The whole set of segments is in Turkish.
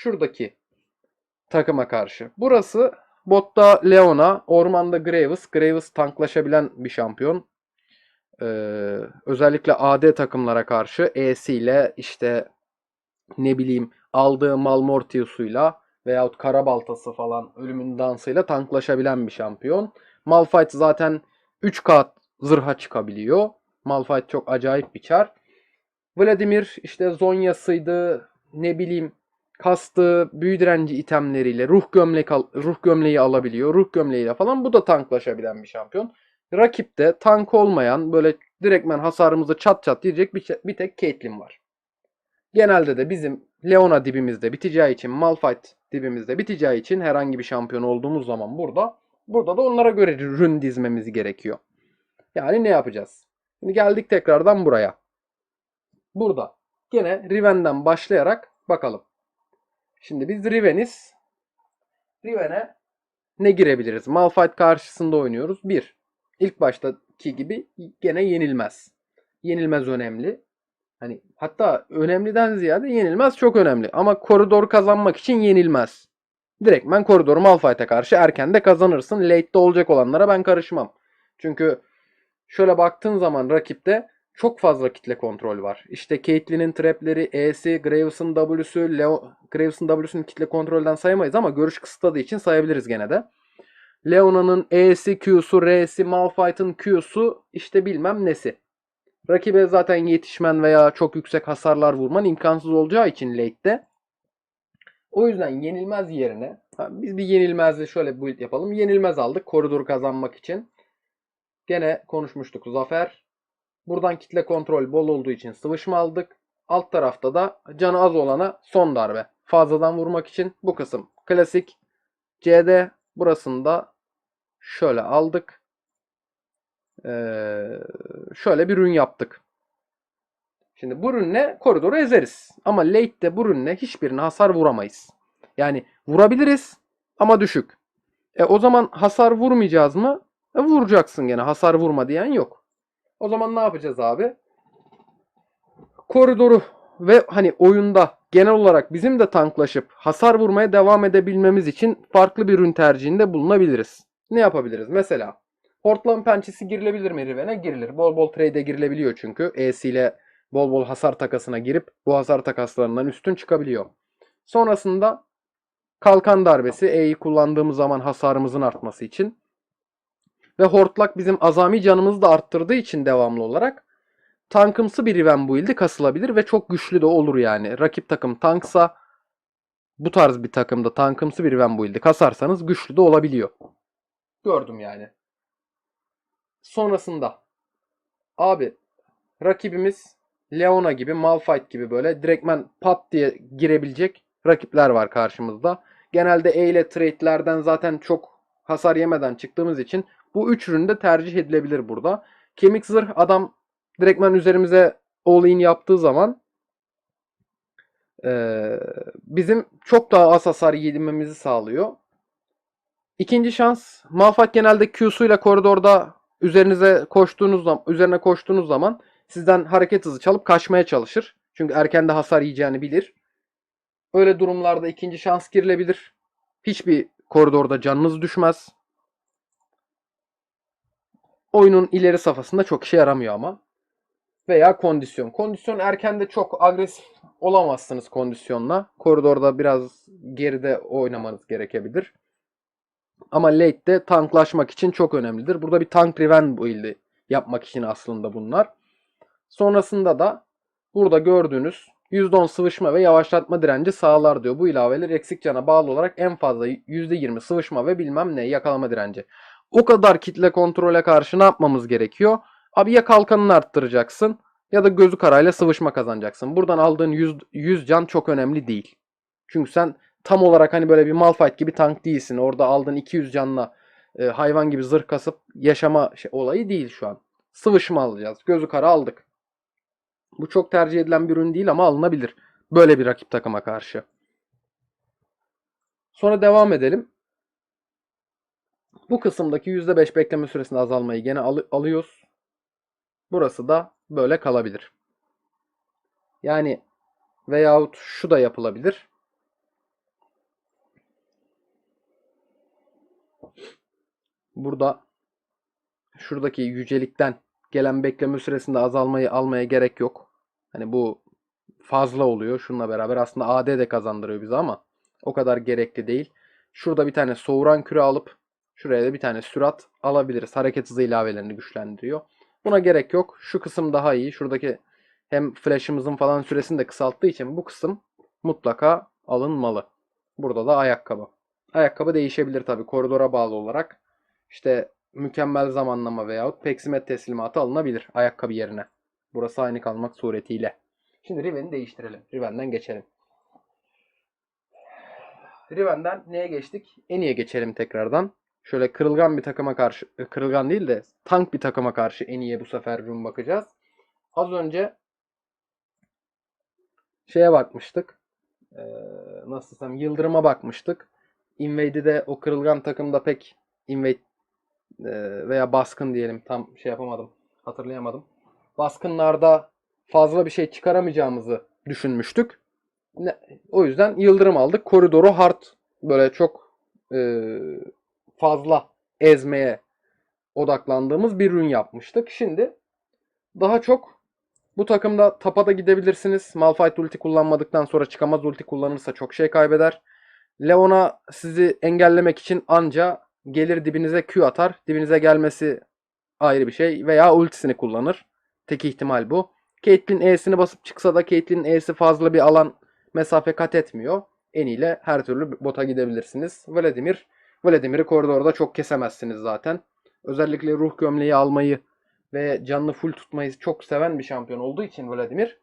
şuradaki takıma karşı. Burası botta Leona, ormanda Graves. Graves tanklaşabilen bir şampiyon. Ee, özellikle AD takımlara karşı E'siyle işte ne bileyim aldığı Malmortius'uyla veyahut Karabaltası falan ölümün dansıyla tanklaşabilen bir şampiyon. Malphite zaten 3 kat zırha çıkabiliyor. Malphite çok acayip bir çar. Vladimir işte Zonya'sıydı ne bileyim kastığı büyü direnci itemleriyle ruh gömlek al- ruh gömleği alabiliyor. Ruh gömleğiyle falan bu da tanklaşabilen bir şampiyon. Rakipte tank olmayan böyle direktmen hasarımızı çat çat diyecek bir, bir tek Caitlyn var. Genelde de bizim Leona dibimizde biteceği için, Malphite dibimizde biteceği için herhangi bir şampiyon olduğumuz zaman burada burada da onlara göre rün dizmemiz gerekiyor. Yani ne yapacağız? Şimdi geldik tekrardan buraya. Burada gene Riven'den başlayarak bakalım. Şimdi biz Riven'iz. Riven'e ne girebiliriz? Malphite karşısında oynuyoruz. 1. İlk baştaki gibi gene yenilmez. Yenilmez önemli. Hani hatta önemliden ziyade yenilmez çok önemli. Ama koridor kazanmak için yenilmez. Direktmen koridoru Malphite'e karşı erken de kazanırsın. Late'de olacak olanlara ben karışmam. Çünkü şöyle baktığın zaman rakipte çok fazla kitle kontrol var. İşte Caitlyn'in trapleri, E'si, Graves'ın W'su, Leo, Graves'ın W'sunu kitle kontrolden sayamayız ama görüş kısıtladığı için sayabiliriz gene de. Leona'nın E'si, Q'su, R'si, Malphite'ın Q'su işte bilmem nesi. Rakibe zaten yetişmen veya çok yüksek hasarlar vurman imkansız olacağı için late'de. O yüzden yenilmez yerine biz bir yenilmezli şöyle build yapalım. Yenilmez aldık koridoru kazanmak için. Gene konuşmuştuk zafer. Buradan kitle kontrol bol olduğu için sıvışma aldık. Alt tarafta da canı az olana son darbe. Fazladan vurmak için bu kısım klasik. CD burasında şöyle aldık. Ee, şöyle bir ürün yaptık. Şimdi bu ürünle koridoru ezeriz. Ama late'de bu ürünle hiçbirine hasar vuramayız. Yani vurabiliriz ama düşük. E o zaman hasar vurmayacağız mı? E vuracaksın gene. Hasar vurma diyen yok. O zaman ne yapacağız abi? Koridoru ve hani oyunda genel olarak bizim de tanklaşıp hasar vurmaya devam edebilmemiz için farklı bir ürün tercihinde bulunabiliriz. Ne yapabiliriz? Mesela Hortlan pençesi girilebilir mi Riven'e? Girilir. Bol bol trade'e girilebiliyor çünkü. E'siyle bol bol hasar takasına girip bu hasar takaslarından üstün çıkabiliyor. Sonrasında kalkan darbesi E'yi kullandığımız zaman hasarımızın artması için. Ve hortlak bizim azami canımızı da arttırdığı için devamlı olarak tankımsı bir Riven build'i kasılabilir ve çok güçlü de olur yani. Rakip takım tanksa bu tarz bir takımda tankımsı bir Riven build'i kasarsanız güçlü de olabiliyor. Gördüm yani. Sonrasında abi rakibimiz Leona gibi, Malphite gibi böyle direktmen pat diye girebilecek rakipler var karşımızda. Genelde E ile trade'lerden zaten çok hasar yemeden çıktığımız için bu üç ürün de tercih edilebilir burada. Kemik zırh adam direktmen üzerimize all in yaptığı zaman bizim çok daha az hasar yememizi sağlıyor. İkinci şans Malphite genelde Q'suyla koridorda üzerinize koştuğunuz zaman üzerine koştuğunuz zaman sizden hareket hızı çalıp kaçmaya çalışır. Çünkü erken de hasar yiyeceğini bilir. Öyle durumlarda ikinci şans girilebilir. Hiçbir koridorda canınız düşmez. Oyunun ileri safhasında çok işe yaramıyor ama. Veya kondisyon. Kondisyon erken de çok agresif olamazsınız kondisyonla. Koridorda biraz geride oynamanız gerekebilir. Ama late'de tanklaşmak için çok önemlidir. Burada bir tank prevent build'i yapmak için aslında bunlar. Sonrasında da burada gördüğünüz %10 sıvışma ve yavaşlatma direnci sağlar diyor. Bu ilaveler eksik cana bağlı olarak en fazla %20 sıvışma ve bilmem ne yakalama direnci. O kadar kitle kontrole karşı ne yapmamız gerekiyor? Abi ya kalkanını arttıracaksın ya da gözü karayla sıvışma kazanacaksın. Buradan aldığın 100, 100 can çok önemli değil. Çünkü sen tam olarak hani böyle bir Malphite gibi tank değilsin. Orada aldığın 200 canla e, hayvan gibi zırh kasıp yaşama şey, olayı değil şu an. Sıvışma alacağız. Gözü kara aldık. Bu çok tercih edilen bir ürün değil ama alınabilir. Böyle bir rakip takıma karşı. Sonra devam edelim. Bu kısımdaki %5 bekleme süresinde azalmayı gene al alıyoruz. Burası da böyle kalabilir. Yani veyahut şu da yapılabilir. Burada şuradaki yücelikten gelen bekleme süresinde azalmayı almaya gerek yok. Hani bu fazla oluyor şununla beraber. Aslında AD de kazandırıyor bize ama o kadar gerekli değil. Şurada bir tane soğuran küre alıp şuraya da bir tane sürat alabiliriz. Hareket hızı ilavelerini güçlendiriyor. Buna gerek yok. Şu kısım daha iyi. Şuradaki hem flash'ımızın falan süresini de kısalttığı için bu kısım mutlaka alınmalı. Burada da ayakkabı. Ayakkabı değişebilir tabi koridora bağlı olarak. İşte mükemmel zamanlama veyahut peksimet teslimatı alınabilir ayakkabı yerine. Burası aynı kalmak suretiyle. Şimdi Riven'i değiştirelim. Riven'den geçelim. Riven'den neye geçtik? Eni'ye geçelim tekrardan. Şöyle kırılgan bir takıma karşı, e, kırılgan değil de tank bir takıma karşı Eni'ye bu sefer rün bakacağız. Az önce şeye bakmıştık. Ee, nasıl desem Yıldırım'a bakmıştık. Invade'de o kırılgan takımda pek invade e, veya baskın diyelim tam şey yapamadım. Hatırlayamadım. Baskınlarda fazla bir şey çıkaramayacağımızı düşünmüştük. Ne, o yüzden Yıldırım aldık. Koridoru hard böyle çok e, fazla ezmeye odaklandığımız bir ürün yapmıştık. Şimdi daha çok bu takımda tapada gidebilirsiniz. Malphite ulti kullanmadıktan sonra çıkamaz ulti kullanırsa çok şey kaybeder. Leona sizi engellemek için anca gelir dibinize Q atar. Dibinize gelmesi ayrı bir şey. Veya ultisini kullanır. Tek ihtimal bu. Caitlyn E'sini basıp çıksa da Caitlyn'in E'si fazla bir alan mesafe kat etmiyor. En ile her türlü bota gidebilirsiniz. Vladimir, Vladimir'i koridorda çok kesemezsiniz zaten. Özellikle ruh gömleği almayı ve canını full tutmayı çok seven bir şampiyon olduğu için Vladimir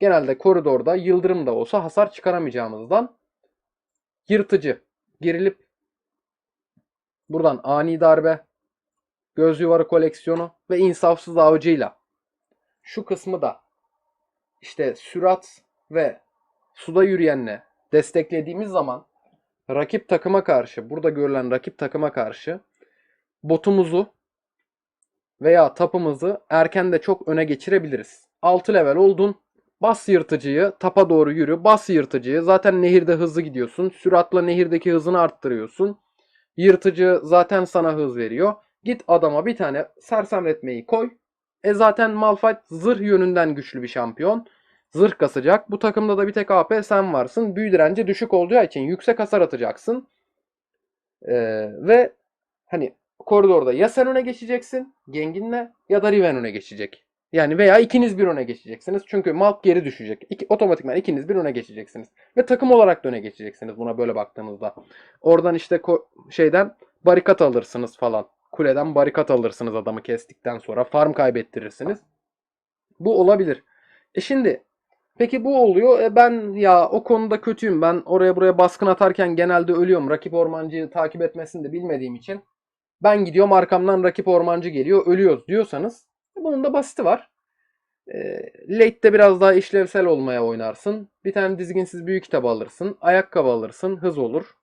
genelde koridorda yıldırım da olsa hasar çıkaramayacağımızdan yırtıcı girilip buradan ani darbe göz yuvarı koleksiyonu ve insafsız avcıyla şu kısmı da işte sürat ve suda yürüyenle desteklediğimiz zaman rakip takıma karşı burada görülen rakip takıma karşı botumuzu veya tapımızı erken de çok öne geçirebiliriz. 6 level oldun. Bas yırtıcıyı, tapa doğru yürü. Bas yırtıcıyı. Zaten nehirde hızlı gidiyorsun. Süratla nehirdeki hızını arttırıyorsun. Yırtıcı zaten sana hız veriyor. Git adama bir tane sersemletmeyi koy. E zaten Malphite zırh yönünden güçlü bir şampiyon. Zırh kasacak. Bu takımda da bir tek AP sen varsın. Büyü direnci düşük olacağı için yüksek hasar atacaksın. Ee, ve hani koridorda ya sen öne geçeceksin Gengin'le ya da Riven öne geçecek. Yani veya ikiniz bir öne geçeceksiniz. Çünkü Malk geri düşecek. İki, otomatikman ikiniz bir öne geçeceksiniz. Ve takım olarak da öne geçeceksiniz buna böyle baktığınızda. Oradan işte şeyden barikat alırsınız falan. Kuleden barikat alırsınız adamı kestikten sonra. Farm kaybettirirsiniz. Bu olabilir. E şimdi peki bu oluyor. E ben ya o konuda kötüyüm. Ben oraya buraya baskın atarken genelde ölüyorum. Rakip ormancıyı takip etmesini de bilmediğim için. Ben gidiyorum arkamdan rakip ormancı geliyor ölüyoruz diyorsanız bunun da basiti var. E, late'de biraz daha işlevsel olmaya oynarsın. Bir tane dizginsiz büyük kitabı alırsın. Ayakkabı alırsın. Hız olur.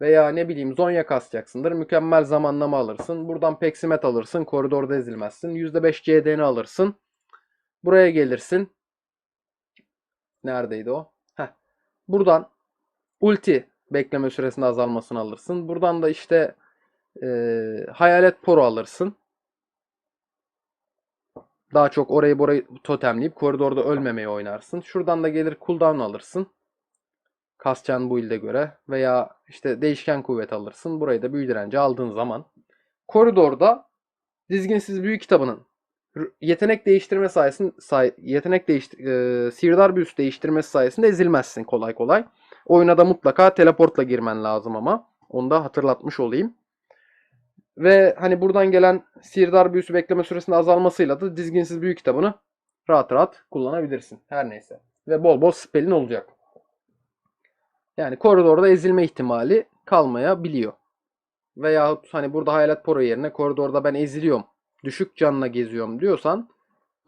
Veya ne bileyim zonya kasacaksındır. Mükemmel zamanlama alırsın. Buradan peksimet alırsın. Koridorda ezilmezsin. %5 CD'ni alırsın. Buraya gelirsin. Neredeydi o? Heh. Buradan ulti bekleme süresinin azalmasını alırsın. Buradan da işte e, hayalet poro alırsın. Daha çok orayı burayı totemleyip koridorda ölmemeye oynarsın. Şuradan da gelir cooldown alırsın. Kascan bu ilde göre. Veya işte değişken kuvvet alırsın. Burayı da büyü direnci aldığın zaman. Koridorda dizginsiz büyü kitabının yetenek değiştirme sayesinde say, yetenek değiştir e, sihirdar büyüsü değiştirmesi sayesinde ezilmezsin kolay kolay. Oyuna da mutlaka teleportla girmen lazım ama. Onu da hatırlatmış olayım. Ve hani buradan gelen sihirdar büyüsü bekleme süresinin azalmasıyla da dizginsiz büyü kitabını rahat rahat kullanabilirsin. Her neyse. Ve bol bol spellin olacak. Yani koridorda ezilme ihtimali kalmayabiliyor. Veyahut hani burada hayalet poro yerine koridorda ben eziliyorum. Düşük canla geziyorum diyorsan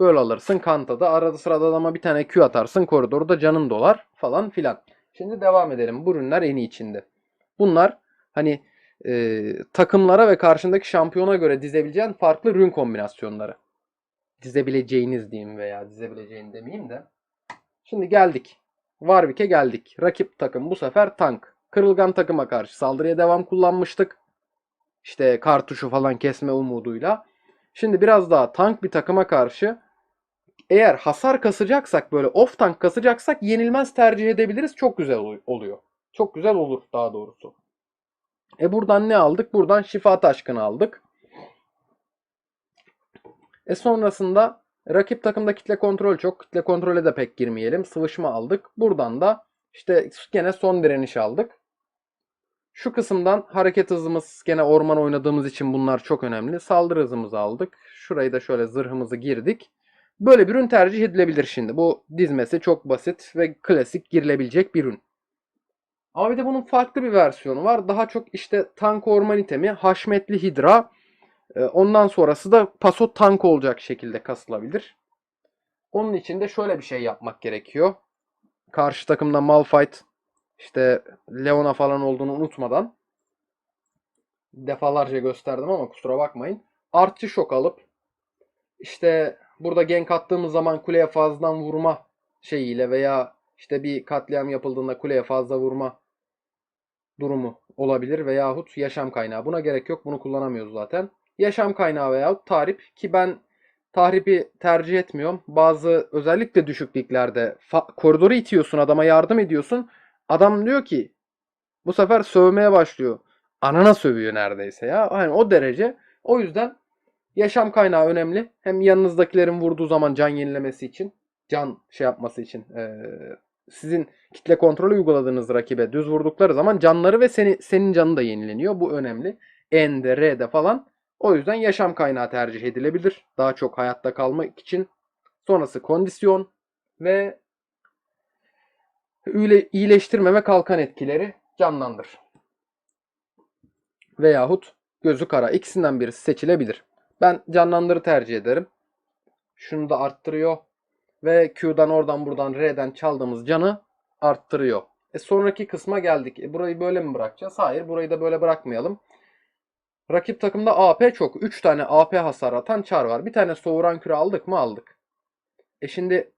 böyle alırsın. Kantada arada sırada adama bir tane Q atarsın. Koridorda canın dolar falan filan. Şimdi devam edelim. Bu ürünler en içinde. Bunlar hani e, takımlara ve karşındaki şampiyona göre dizebileceğin farklı rün kombinasyonları. Dizebileceğiniz diyeyim veya dizebileceğini demeyeyim de. Şimdi geldik. Warwick'e geldik. Rakip takım bu sefer tank. Kırılgan takıma karşı saldırıya devam kullanmıştık. işte kartuşu falan kesme umuduyla. Şimdi biraz daha tank bir takıma karşı eğer hasar kasacaksak böyle off tank kasacaksak yenilmez tercih edebiliriz. Çok güzel ol- oluyor. Çok güzel olur daha doğrusu. E buradan ne aldık? Buradan şifa taşkını aldık. E sonrasında rakip takımda kitle kontrol çok. Kitle kontrole de pek girmeyelim. Sıvışma aldık. Buradan da işte gene son direniş aldık. Şu kısımdan hareket hızımız gene orman oynadığımız için bunlar çok önemli. Saldırı hızımızı aldık. Şurayı da şöyle zırhımızı girdik. Böyle bir ürün tercih edilebilir şimdi. Bu dizmesi çok basit ve klasik girilebilecek bir ürün. Ama bir de bunun farklı bir versiyonu var. Daha çok işte tank orman itemi, haşmetli hidra. e, Ondan sonrası da paso tank olacak şekilde kasılabilir. Onun için de şöyle bir şey yapmak gerekiyor. Karşı takımda Malphite, işte Leona falan olduğunu unutmadan defalarca gösterdim ama kusura bakmayın. Artçı şok alıp işte burada gank attığımız zaman kuleye fazladan vurma şeyiyle veya işte bir katliam yapıldığında kuleye fazla vurma durumu olabilir veyahut yaşam kaynağı. Buna gerek yok. Bunu kullanamıyoruz zaten. Yaşam kaynağı veyahut tahrip ki ben tahripi tercih etmiyorum. Bazı özellikle düşük liglerde koridoru itiyorsun adama yardım ediyorsun. Adam diyor ki bu sefer sövmeye başlıyor. Anana sövüyor neredeyse ya. Hani o derece. O yüzden yaşam kaynağı önemli. Hem yanınızdakilerin vurduğu zaman can yenilemesi için, can şey yapması için, eee, sizin kitle kontrolü uyguladığınız rakibe düz vurdukları zaman canları ve seni, senin canı da yenileniyor. Bu önemli. N'de, R'de falan. O yüzden yaşam kaynağı tercih edilebilir. Daha çok hayatta kalmak için. Sonrası kondisyon ve iyileştirme ve kalkan etkileri canlandır. Veyahut gözü kara. İkisinden birisi seçilebilir. Ben canlandırı tercih ederim. Şunu da arttırıyor. Ve Q'dan oradan buradan R'den çaldığımız canı arttırıyor. E sonraki kısma geldik. E burayı böyle mi bırakacağız? Hayır burayı da böyle bırakmayalım. Rakip takımda AP çok. 3 tane AP hasar atan çar var. Bir tane soğuran küre aldık mı? Aldık. E şimdi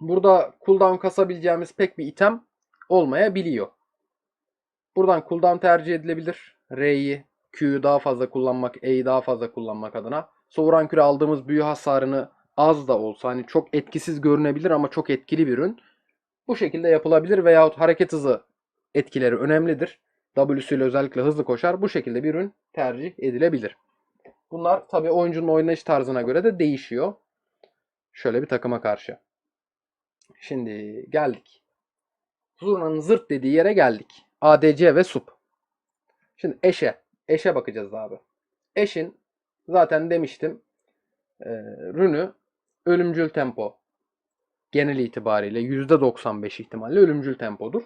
burada cooldown kasabileceğimiz pek bir item olmayabiliyor. Buradan cooldown tercih edilebilir. R'yi, Q'yu daha fazla kullanmak, E'yi daha fazla kullanmak adına. Soğuran küre aldığımız büyü hasarını az da olsa hani çok etkisiz görünebilir ama çok etkili bir ürün. Bu şekilde yapılabilir veyahut hareket hızı etkileri önemlidir. W'suyla özellikle hızlı koşar. Bu şekilde bir ürün tercih edilebilir. Bunlar tabii oyuncunun oynayış tarzına göre de değişiyor. Şöyle bir takıma karşı. Şimdi geldik. Zurna'nın zırt dediği yere geldik. ADC ve SUP. Şimdi eşe. Eşe bakacağız abi. Eşin zaten demiştim e, rünü ölümcül tempo genel itibariyle %95 ihtimalle ölümcül tempodur.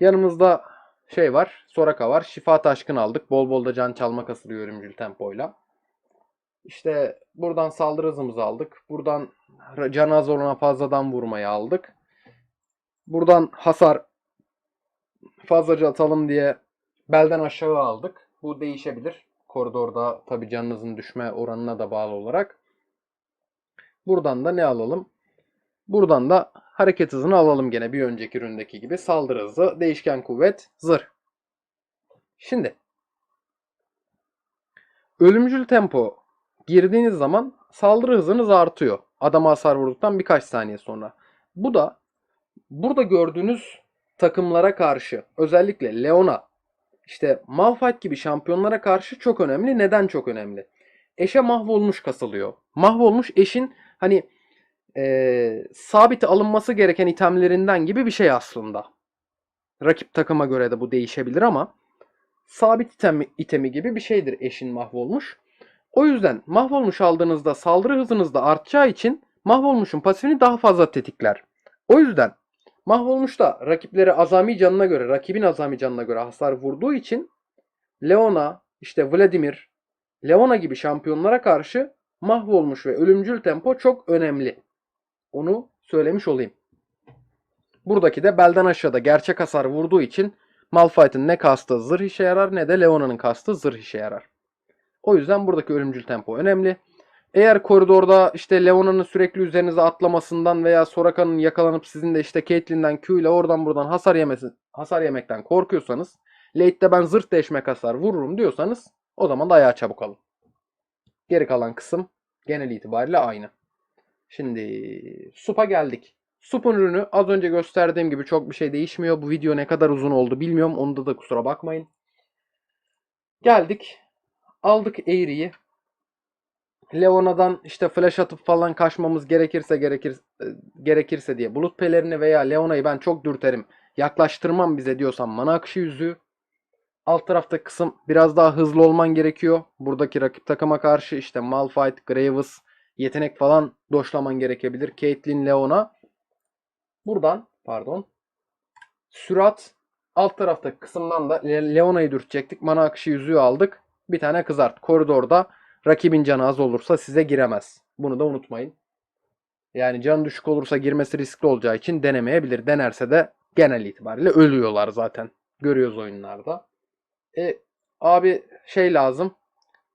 Yanımızda şey var. Soraka var. Şifa taşkın aldık. Bol bol da can çalma kasılıyor ölümcül tempoyla. İşte buradan saldırı hızımızı aldık. Buradan can az olana fazladan vurmayı aldık. Buradan hasar fazlaca atalım diye belden aşağı aldık. Bu değişebilir. Koridorda tabi canınızın düşme oranına da bağlı olarak. Buradan da ne alalım? Buradan da hareket hızını alalım gene bir önceki üründeki gibi. Saldırı hızı, değişken kuvvet, zırh. Şimdi ölümcül tempo girdiğiniz zaman saldırı hızınız artıyor. Adama hasar vurduktan birkaç saniye sonra. Bu da burada gördüğünüz takımlara karşı özellikle Leona, işte Malphite gibi şampiyonlara karşı çok önemli. Neden çok önemli? Eşe mahvolmuş kasılıyor. Mahvolmuş eşin hani e, sabit alınması gereken itemlerinden gibi bir şey aslında. Rakip takıma göre de bu değişebilir ama sabit item, itemi gibi bir şeydir eşin mahvolmuş. O yüzden mahvolmuş aldığınızda saldırı hızınız da artacağı için mahvolmuşun pasifini daha fazla tetikler. O yüzden mahvolmuş da rakipleri azami canına göre, rakibin azami canına göre hasar vurduğu için Leona, işte Vladimir, Leona gibi şampiyonlara karşı mahvolmuş ve ölümcül tempo çok önemli. Onu söylemiş olayım. Buradaki de belden aşağıda gerçek hasar vurduğu için Malphite'ın ne kastı zırh işe yarar ne de Leona'nın kastı zırh işe yarar. O yüzden buradaki ölümcül tempo önemli. Eğer koridorda işte Leona'nın sürekli üzerinize atlamasından veya Soraka'nın yakalanıp sizin de işte Caitlyn'den Q ile oradan buradan hasar yemesi, hasar yemekten korkuyorsanız Late'de ben zırt deşmek hasar vururum diyorsanız o zaman da ayağa çabuk alın. Geri kalan kısım genel itibariyle aynı. Şimdi Sup'a geldik. Sup'un ürünü az önce gösterdiğim gibi çok bir şey değişmiyor. Bu video ne kadar uzun oldu bilmiyorum. Onda da kusura bakmayın. Geldik. Aldık Airy'yi. Leona'dan işte flash atıp falan kaçmamız gerekirse gerekir e, gerekirse diye bulut pelerini veya Leona'yı ben çok dürterim. Yaklaştırmam bize diyorsan mana akışı yüzüğü. Alt tarafta kısım biraz daha hızlı olman gerekiyor. Buradaki rakip takıma karşı işte Malphite, Graves, yetenek falan doşlaman gerekebilir. Caitlyn, Leona. Buradan pardon. Sürat alt taraftaki kısımdan da Le- Leona'yı dürtecektik. Mana akışı yüzüğü aldık. Bir tane kızart. Koridorda rakibin canı az olursa size giremez. Bunu da unutmayın. Yani can düşük olursa girmesi riskli olacağı için denemeyebilir. Denerse de genel itibariyle ölüyorlar zaten. Görüyoruz oyunlarda. E abi şey lazım.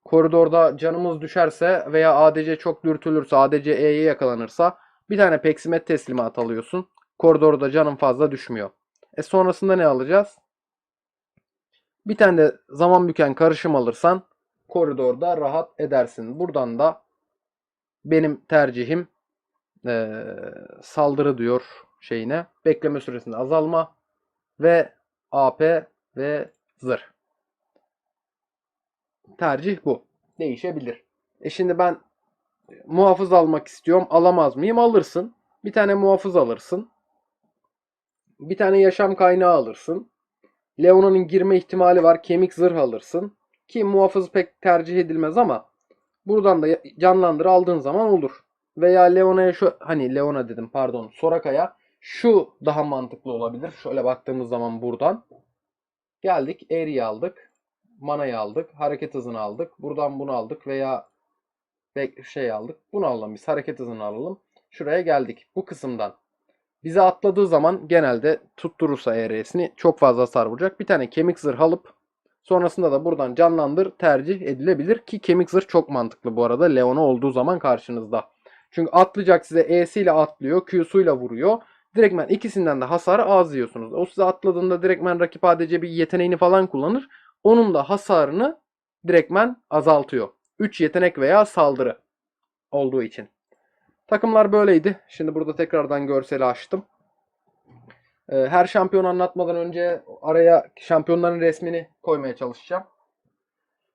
Koridorda canımız düşerse veya ADC çok dürtülürse, ADC E'ye yakalanırsa bir tane peksimet teslimat alıyorsun. Koridorda canın fazla düşmüyor. E sonrasında ne alacağız? Bir tane de zaman büken karışım alırsan koridorda rahat edersin. Buradan da benim tercihim eee, saldırı diyor şeyine. Bekleme süresinde azalma ve AP ve zırh. Tercih bu. Değişebilir. E şimdi ben muhafız almak istiyorum. Alamaz mıyım? Alırsın. Bir tane muhafız alırsın. Bir tane yaşam kaynağı alırsın. Leona'nın girme ihtimali var. Kemik zırh alırsın. Ki muhafız pek tercih edilmez ama buradan da canlandır aldığın zaman olur. Veya Leona'ya şu hani Leona dedim pardon Soraka'ya şu daha mantıklı olabilir. Şöyle baktığımız zaman buradan geldik. Aery'i aldık. Mana'yı aldık. Hareket hızını aldık. Buradan bunu aldık veya ve şey aldık. Bunu alalım biz. Hareket hızını alalım. Şuraya geldik. Bu kısımdan. Bize atladığı zaman genelde tutturursa ERS'ini çok fazla hasar vuracak. Bir tane kemik zırh alıp sonrasında da buradan canlandır tercih edilebilir ki kemik zırh çok mantıklı bu arada Leona olduğu zaman karşınızda. Çünkü atlayacak size E'siyle atlıyor, Q'suyla vuruyor. Direktmen ikisinden de hasarı az yiyorsunuz. O size atladığında direktmen rakip ADC bir yeteneğini falan kullanır. Onun da hasarını direktmen azaltıyor. 3 yetenek veya saldırı olduğu için. Takımlar böyleydi. Şimdi burada tekrardan görseli açtım. Ee, Her şampiyon anlatmadan önce araya şampiyonların resmini koymaya çalışacağım.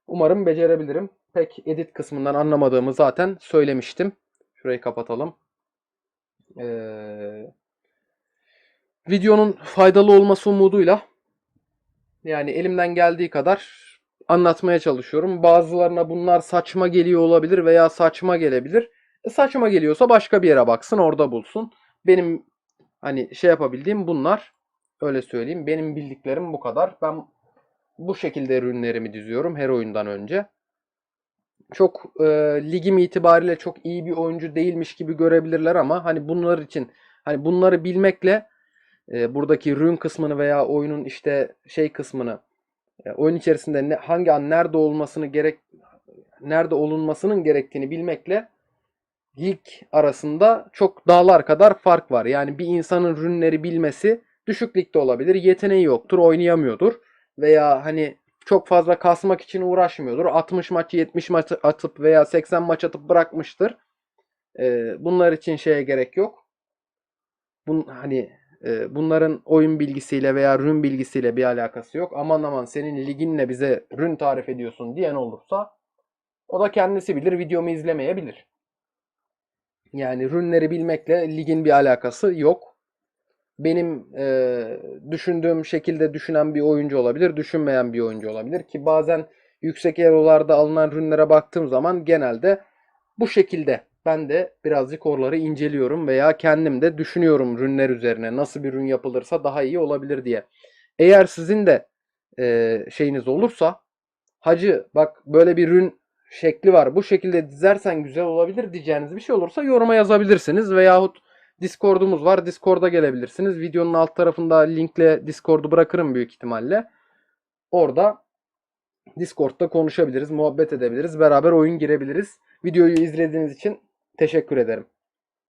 Umarım becerebilirim. Pek edit kısmından anlamadığımı zaten söylemiştim. Şurayı kapatalım. Ee, videonun faydalı olması umuduyla yani elimden geldiği kadar anlatmaya çalışıyorum. Bazılarına bunlar saçma geliyor olabilir veya saçma gelebilir. Saçma geliyorsa başka bir yere baksın, orada bulsun. Benim hani şey yapabildiğim bunlar. Öyle söyleyeyim. Benim bildiklerim bu kadar. Ben bu şekilde ürünlerimi diziyorum her oyundan önce. Çok e, ligim itibariyle çok iyi bir oyuncu değilmiş gibi görebilirler ama hani bunlar için hani bunları bilmekle e, buradaki rün kısmını veya oyunun işte şey kısmını e, oyun içerisinde ne, hangi an nerede olmasını gerek nerede olunmasının gerektiğini bilmekle lig arasında çok dağlar kadar fark var. Yani bir insanın rünleri bilmesi düşük ligde olabilir. Yeteneği yoktur, oynayamıyordur veya hani çok fazla kasmak için uğraşmıyordur. 60 maç, 70 maç atıp veya 80 maç atıp bırakmıştır. E, bunlar için şeye gerek yok. Bun, hani e, bunların oyun bilgisiyle veya rün bilgisiyle bir alakası yok. Aman aman senin liginle bize rün tarif ediyorsun diyen olursa o da kendisi bilir, videomu izlemeyebilir. Yani rünleri bilmekle ligin bir alakası yok. Benim e, düşündüğüm şekilde düşünen bir oyuncu olabilir, düşünmeyen bir oyuncu olabilir ki bazen yüksek elolarda alınan rünlere baktığım zaman genelde bu şekilde ben de birazcık oraları inceliyorum veya kendim de düşünüyorum rünler üzerine nasıl bir rün yapılırsa daha iyi olabilir diye. Eğer sizin de e, şeyiniz olursa hacı bak böyle bir rün şekli var bu şekilde dizersen güzel olabilir diyeceğiniz bir şey olursa yoruma yazabilirsiniz veyahut Discord'umuz var Discord'a gelebilirsiniz. Videonun alt tarafında linkle Discord'u bırakırım büyük ihtimalle. Orada Discord'da konuşabiliriz, muhabbet edebiliriz, beraber oyun girebiliriz. Videoyu izlediğiniz için teşekkür ederim.